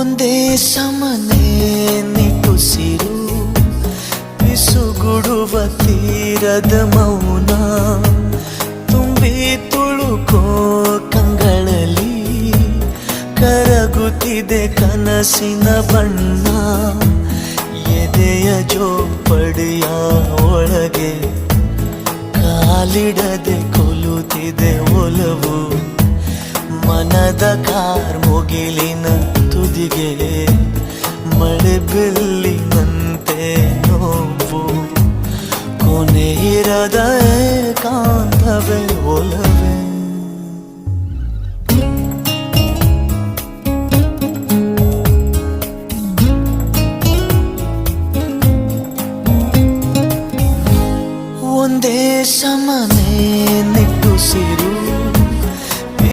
ಒಂದೇ ಸಮನೆ ನಿಟ್ಟುಸಿರು ಪಿಸುಗುಡುವ ತೀರದ ಮೌನ, ತುಂಬಿ ತುಳುಕೋ ಕಂಗಳಲ್ಲಿ ಕರಗುತ್ತಿದೆ ಕನಸಿನ ಬಣ್ಣ, ಎದೆಯ ಜೋಪಡಿಯ ಒಳಗೆ, ಕಾಲಿಡದೆ ಕೊಲುತ್ತಿದೆ ಒಲವು, ಮನದ ಕಾರ್ ಮುಗಿಲಿನ ಬೆಳ್ಳಿನಂತೆ ನೋವು ಕೊನೆಯಿರದ ಕಾಂತವೇ ಒಲವೇ ಒಂದೇ ಸಮನೆ ನಿಟ್ಟುಸಿರು